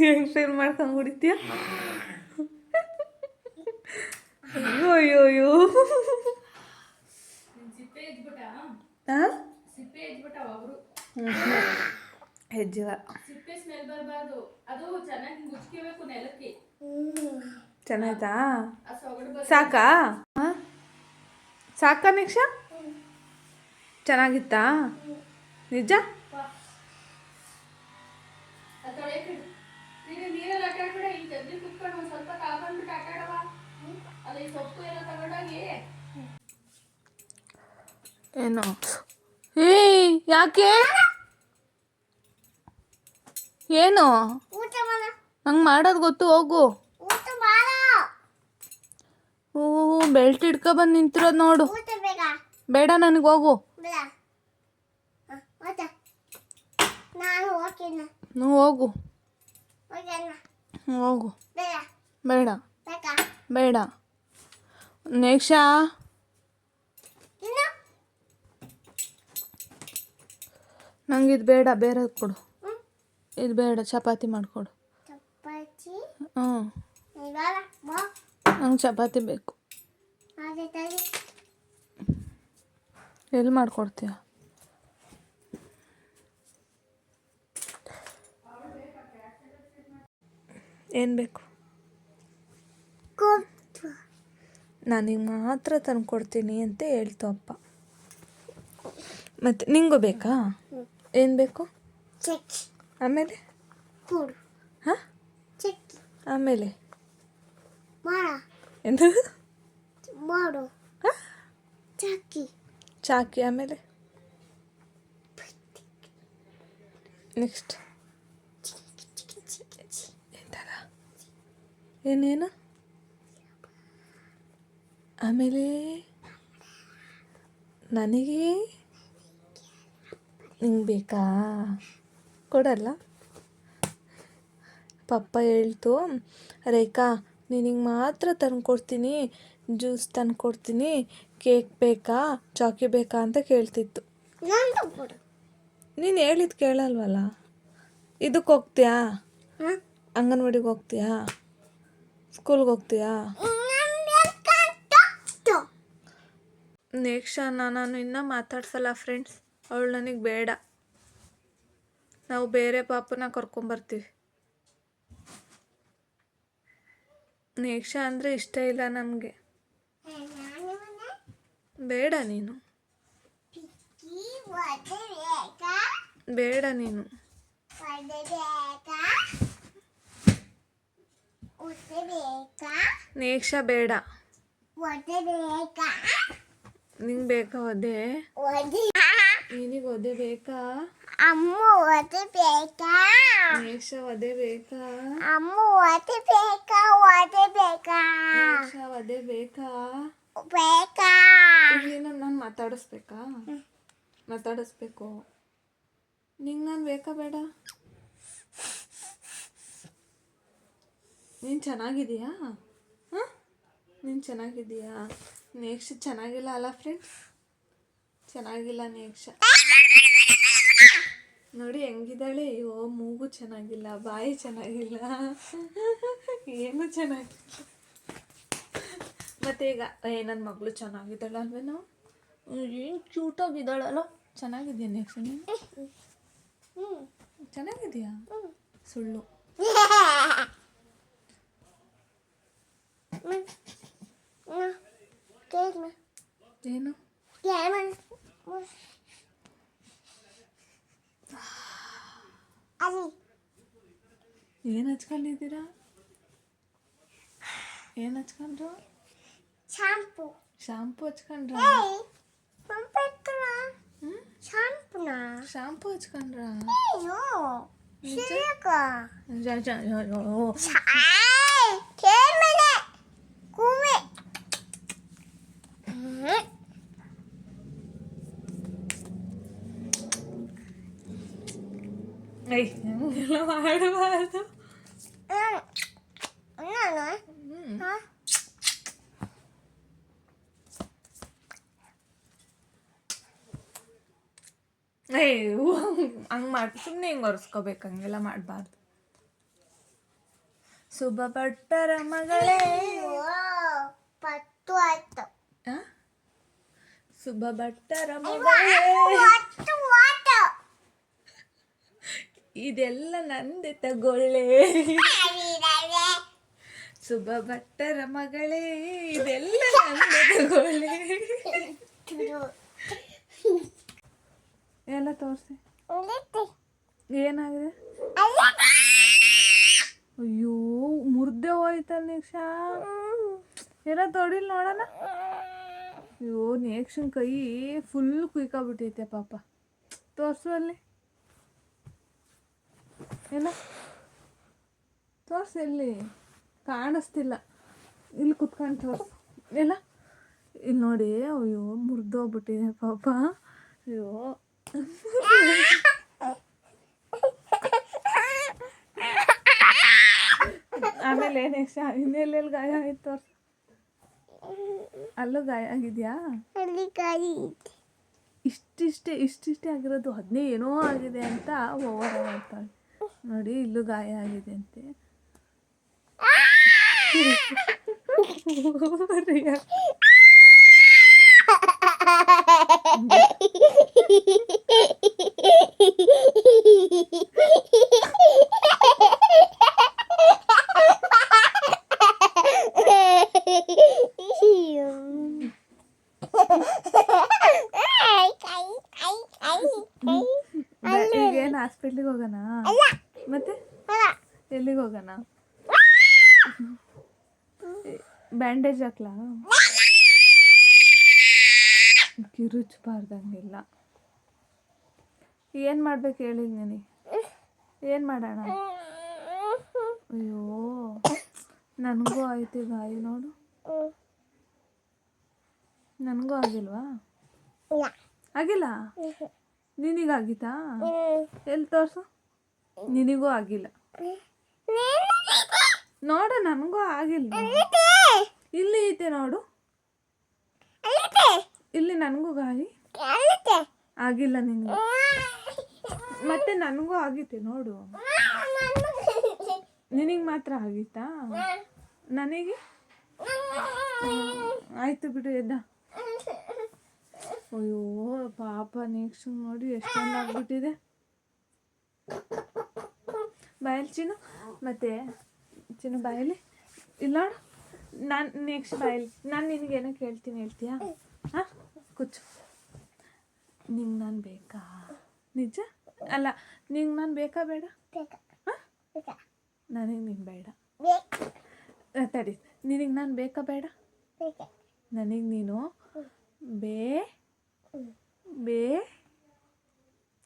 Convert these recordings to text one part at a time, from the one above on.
ಹೆಂಗ್ ಫೀಲ್ ಮಾಡ್ಕೊಂಡು ಕುಡಿತೀಯ? ಅಯ್ಯೋ ಅಯ್ಯೋ ಅಯ್ಯೋ ಹೆಜ್ಜೆ ಚೆನ್ನಾಯ್ತಾ? ಸಾಕಾ? ಸಾಕಾ ನಿಕ್ಷ? ಚೆನ್ನಾಗಿತ್ತಾ? ನಿಜ? ನೀರಲ್ಲಿ ಆಟ ಆಡ್ಬೇಡ ಹಿಂಗೆ ತೆಗ್ದು ಕುತ್ಕೊಂಡು ಒಂದು ಸ್ವಲ್ಪ ಕಾಕೊಂಡ್ಬಿಟ್ಟು ಆಟ ಆಡವ ಅಲ್ಲ ಈ ಸೊಪ್ಪು ಎಲ್ಲ ತಗೊಂಡೋಗಿ. ಏನು? ಏಯ್ ಯಾಕೆ? ಏನು? ಊಟ ಮಾಡ. ನಂಗೆ ಮಾಡೋದು ಗೊತ್ತು ಹೋಗು. ಊಟ ಮಾಡ. ಓ ಬೆಲ್ಟ್ ಹಿಡ್ಕೊ ಬಂದು ನಿಂತಿರೋದು ನೋಡು. ಊಟ ಬೇಗ. ಬೇಡ ನನಗೆ ಹೋಗು. ನಾನು ಹೋಗು. ಹೋಗು. ಬೇಡ. ಬೇಡ. ಇನ್ನು? ನಂಗೆ ಇದು ಬೇಡ ಬೇರೆ ಕೊಡು. ಇದು ಬೇಡ ಚಪಾತಿ ಮಾಡಿಕೊಡು. ಹ್ಞೂ. ನಂಗೆ ಚಪಾತಿ ಬೇಕು. ಎಲ್ಲಿ ಮಾಡ್ಕೊಡ್ತೀಯ? ಏನು ಬೇಕು? ನನಗೆ ಮಾತ್ರ ತಂದು ಕೊಡ್ತೀನಿ ಅಂತ ಹೇಳ್ತು ಅಪ್ಪ. ಮತ್ತು ನಿಂಗೂ ಬೇಕಾ? ಏನು ಬೇಕು? ಚೆಕ್ ಆಮೇಲೆ? ಹಾಂ? ಚೆಕ್ ಆಮೇಲೆ? ಎಂದು? ಚಕ್ಕಿ ಚಾಕಿ. ಆಮೇಲೆ? ನೆಕ್ಸ್ಟ್. ಏನೇನು? ಆಮೇಲೆ ನನಗೆ ನಿಂಗೆ ಬೇಕಾ? ಕೊಡಲ್ಲ. ಪಪ್ಪ ಹೇಳ್ತು ರೇಖಾ ನಿನಗೆ ಮಾತ್ರ ತಂದ್ಕೊಡ್ತೀನಿ ಜ್ಯೂಸ್ ತಂದ್ಕೊಡ್ತೀನಿ ಕೇಕ್ ಬೇಕಾ ಚಾಕಿ ಬೇಕಾ ಅಂತ ಕೇಳ್ತಿತ್ತು. ನೀನು ಹೇಳಿದ್ದು ಕೇಳಲ್ವಲ್ಲ? ಇದಕ್ಕೆ ಹೋಗ್ತೀಯಾ? ಅಂಗನವಾಡಿಗೆ ಹೋಗ್ತೀಯಾ? ಸ್ಕೂಲ್ಗೆ ಹೋಗ್ತೀಯಾ? ನೇಕ್ಷಾನ ನಾನು ಇನ್ನೂ ಮಾತಾಡ್ಸಲ್ಲ ಫ್ರೆಂಡ್ಸ್ ಅವಳು ನನಗೆ ಬೇಡ. ನಾವು ಬೇರೆ ಪಾಪನ ಕರ್ಕೊಂಬರ್ತೀವಿ ನೇಕ್ಷಾ ಅಂದರೆ ಇಷ್ಟ ಇಲ್ಲ ನಮಗೆ. ಬೇಡ ನೀನು. ಬೇಡ ನೀನು. ನೇಕ್ಷಾ ಬೇಡ ನಿಂಗೆ ಬೇಕಾ ಒದೆ ನಿನಗೆ ಒದೆ ಬೇಕಾ ಅಮ್ಮ ಓದಿ ಬೇಕಾ ನೇಕ್ಷಾ ಒದೆ ಬೇಕಾ ಅಮ್ಮ ಓದಿ ಬೇಕಾ ಓದಿ ಬೇಕಾ ನೇಕ್ಷಾ ಒದೆ ಬೇಕಾ ಬೇಕಾ ನೀನು ನಾನು ಮಾತಾಡಿಸ್ಬೇಕಾ ಮಾತಾಡಿಸ್ಬೇಕು ನಿಂಗೆ ನಾನು ಬೇಕಾ ಬೇಡ ನೀನು ಚೆನ್ನಾಗಿದೀಯಾ ಹಾಂ? ನೀನು ಚೆನ್ನಾಗಿದೀಯಾ ನೇಕ್ಷ ಚೆನ್ನಾಗಿಲ್ಲ ಅಲ್ಲ ಫ್ರೆಂಡ್ಸ್ ಚೆನ್ನಾಗಿಲ್ಲ ನೇಕ್ಷ. ನೋಡಿ ಹೆಂಗಿದ್ದಾಳೆ. ಅಯ್ಯೋ ಮೂಗು ಚೆನ್ನಾಗಿಲ್ಲ ಬಾಯಿ ಚೆನ್ನಾಗಿಲ್ಲ. ಏನು ಚೆನ್ನಾಗಿಲ್ಲ. ಮತ್ತೆ ಈಗ ಏ ನನ್ನ ಮಗಳು ಚೆನ್ನಾಗಿದ್ದಾಳೆ ಅಲ್ವೇನೋ ಏನು ಕ್ಯೂಟಾಗಿದ್ದಾಳಲ್ಲ ಚೆನ್ನಾಗಿದೆಯಾ ನೆಕ್ಸ್ಟ್ ನೀನು? ಚೆನ್ನಾಗಿದೆಯಾ? ಸುಳ್ಳು. Gelme. Na, gelme. Gelme. Gelme. అది ఏం నచ్చకండి ఇదిరా ఏం నచ్చకండ్రు షాంపూ షాంపూ వచ్చకండ్రా షాంపూనా షాంపూ వచ్చకండ్రా అయ్యో ಹಂಗೆ ಮಾಡಿ ಸುಮ್ಮನೆ ಹಿಂಗೆ ಒರೆಸ್ಕೋಬೇಕು ಹಂಗೆಲ್ಲ ಮಾಡಬಾರ್ದು ಶುಭ ಭಟ್ಟರ ಮಗಳೇ ಓ ಪತ್ತು ಆಯ್ತು ಆ? ಶುಭ ಭಟ್ಟರ ಮಗಳೇ ಪತ್ತು ಆಯ್ತು ಇದೆಲ್ಲ ನಂದೆ ತಗೊಳ್ಳೆ. ಸುಬ ಭಟ್ಟರ ಮಗಳೇ, ಇದೆಲ್ಲ ನಂದೆ ತಗೊಳ್ಳೆ. ಎಲ್ಲ ತೋರಿಸಿ. ಏನಾಗಿದೆ? ಅಯ್ಯೋ, ಮುರ್ದೆ ಹೋಯ್ತಲ್ಲ ನೀಕ್ಷಾ. ಎಲ್ಲ ತೊಡಿಲ್ ನೋಡೋಣ. ಅಯ್ಯೋ, ನೇಕ್ಷನ್ ಕೈ ಫುಲ್ ಕುಯ್ಕೊಬಿಟ್ಟೈತೆ ಪಾಪ. ತೋರ್ಸು ಅಲ್ಲಿ. ಎಲ್ಲ ತೋರಿಸಿ ಎಲ್ಲಿ ಕಾಣಿಸ್ತಿಲ್ಲ. ಇಲ್ಲಿ ಕುತ್ಕೊಂಡು ತೋರ್ಸು. ಎಲ್ಲ ಇಲ್ಲಿ ನೋಡಿ ಅಯ್ಯೋ ಮುರಿದೋಗ್ಬಿಟ್ಟಿದೆ ಪಾಪ. ಅಯ್ಯೋ. ಆಮೇಲೆ ನೆಕ್ಸ್ಟ್ ಇನ್ನೆಲ್ಲೆಲ್ಲಿ ಗಾಯ ಆಯ್ತು ತೋರ್ಸು. ಅಲ್ಲೂ ಗಾಯ ಆಗಿದೆಯಾ. ಇಷ್ಟಿಷ್ಟೇ ಇಷ್ಟಿಷ್ಟೇ ಆಗಿರೋದು. ಅದನ್ನೇ ಏನೋ ಆಗಿದೆ ಅಂತ ಓವರ್ ಮಾಡ್ತಾಳೆ ನೋಡಿ ಇಲ್ಲೂ ಗಾಯ ಆಗಿದೆ ಅಂತೆ. ಬ್ಯಾಂಡೇಜ್ ಹಾಕ್ಲಾ? ಕಿರುಚಬಾರ್ದಂಗಿಲ್ಲ ಏನು ಮಾಡ್ಬೇಕು ಹೇಳಿದ ನೀನು? ಏನು ಮಾಡೋಣ? ಅಯ್ಯೋ, ನನಗೂ ಆಯ್ತು ಗಾಯಿ ನೋಡು. ನನಗೂ ಆಗಿಲ್ವಾ. ಆಗಿಲ್ಲ? ನಿನಗಾಗಿತ್ತಾ ಎಲ್ಲಿ ತೋರಿಸು? ನಿನಗೂ ಆಗಿಲ್ಲ. ನೋಡು ನನಗೂ ಆಗಿಲ್ಲ ಇಲ್ಲಿ ಐತೆ ನೋಡು. ಇಲ್ಲಿ ನನಗೂ ಗಾಳಿ. ಆಗಿಲ್ಲ ನಿನಗೆ ಮತ್ತೆ ನನಗೂ ಆಗಿತ್ತೆ ನೋಡು. ನಿನಗೆ. ಮಾತ್ರ ಆಗಿತ್ತಾ? ನನಗೆ? ಆಯ್ತು ಬಿಡು ಎದ್ದ. ಅಯ್ಯೋ ಪಾಪ ನೆಕ್ಸ್ಟ್ ನೋಡಿ ಎಷ್ಟೊಂದು ಆಗ್ಬಿಟ್ಟಿದೆ. ಬಯಲ್ಚಿನ ಮತ್ತೆ ಚಿನ್ನು ಬಾಯಲ್ಲಿ? ಇಲ್ಲ ನೋಡು. ನಾನು ನೆಕ್ಸ್ಟ್ ಬಾಯಲ್ಲಿ. ನಾನು ನಿನಗೇನೋ ಕೇಳ್ತೀನಿ ಹೇಳ್ತೀಯಾ? ಹಾಂ? ಕುಚ್ಚು ನಿಂಗೆ ನಾನು ಬೇಕಾ? ನಿಜ? ಅಲ್ಲ ನಿಂಗೆ ನಾನು ಬೇಕಾ ಬೇಡ? ಹಾಂ? ನನಗೆ ನೀನು ಬೇಡ. ತಡಿ. ನಿನಗೆ ನಾನು ಬೇಕಾ ಬೇಡ? ನನಗೆ ನೀನು ಬೇ ಬೇ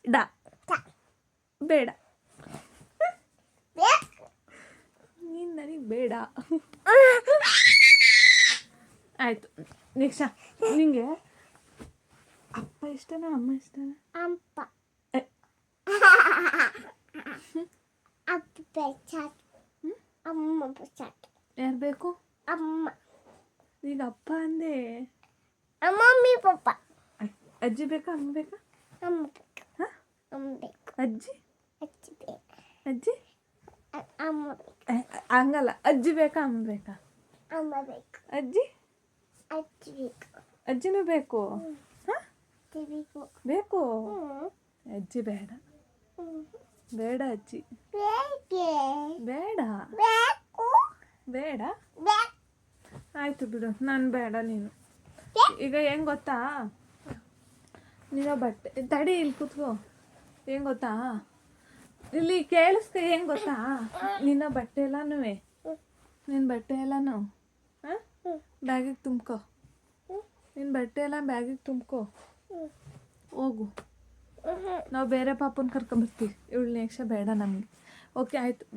ಡ. ಬೇಡ ಬೇಕು. ನೀನು ನನಗೆ ಬೇಡ. ಆಯಿತು. ನೆಕ್ಸ್ಟ್? ನಿಮಗೆ ಅಪ್ಪ ಇಷ್ಟನಾ ಅಮ್ಮ ಇಷ್ಟನಾ? ಅಪ್ಪ. ಅಪ್ಪ ಚಾಟ್. ಅಮ್ಮ ಚಾಟ್. ಯಾರು ಬೇಕು? ಅಮ್ಮ. ಈಗ ಅಪ್ಪ ಅಂದೆ? Mummy papa. ಅಜ್ಜಿ ಬೇಕಾ ಅಮ್ಮ ಬೇಕಾ? ಅಮ್ಮ ಬೇಕು. ಹಾಂ? ಅಮ್ಮ ಬೇಕು. ಅಜ್ಜಿ? ಅಜ್ಜಿ ಬೇಕು. ಅಜ್ಜಿ? ಅಮ್ಮ ಹಂಗಲ್ಲ. ಅಜ್ಜಿ ಬೇಕಾ ಅಮ್ಮ ಬೇಕಾ? ಅಮ್ಮ ಬೇಕು. ಅಜ್ಜಿ? ಅಜ್ಜಿ ಬೇಕು. ಅಜ್ಜಿನೂ ಬೇಕು? ಹಾಂ? ಬೇಕು. ಬೇಕು? ಅಜ್ಜಿ ಬೇಡ. ಬೇಡ ಅಜ್ಜಿ. ಬೇಡ? ಬೇಡ? ಆಯಿತು ಆಯ್ತು ಬಿಡು. ನಾನು ಬೇಡ ನೀನು. ಈಗ ಹೆಂಗ್ ಗೊತ್ತಾ? ನೀನು ಬಟ್ಟೆ ತಡಿ ಇಲ್ಲಿ ಕೂತ್ಕೋ. ಹೆಂಗ್ ಗೊತ್ತಾ? ಇಲ್ಲಿ ಕೇಳಿಸ್ಕ ಹೆಂಗ್ ಗೊತ್ತಾ? ನಿನ್ನ ಬಟ್ಟೆ ಎಲ್ಲನೂ ನಿನ್ನ ಬಟ್ಟೆ ಎಲ್ಲಾನು ಬ್ಯಾಗಿಗೆ ತುಂಬ್ಕೋ. ನಿನ್ನ ಬಟ್ಟೆ ಎಲ್ಲ ಬ್ಯಾಗಿಗೆ ತುಂಬ್ಕೋ. ಹೋಗು. ನಾವು ಬೇರೆ ಪಾಪನ ಕರ್ಕೊಂಬರ್ತೀವಿ ಇವಳು ನೆಕ್ಸ್ಟ್ ಬೇಡ ನಮಗೆ. ಓಕೆ ಆಯಿತು.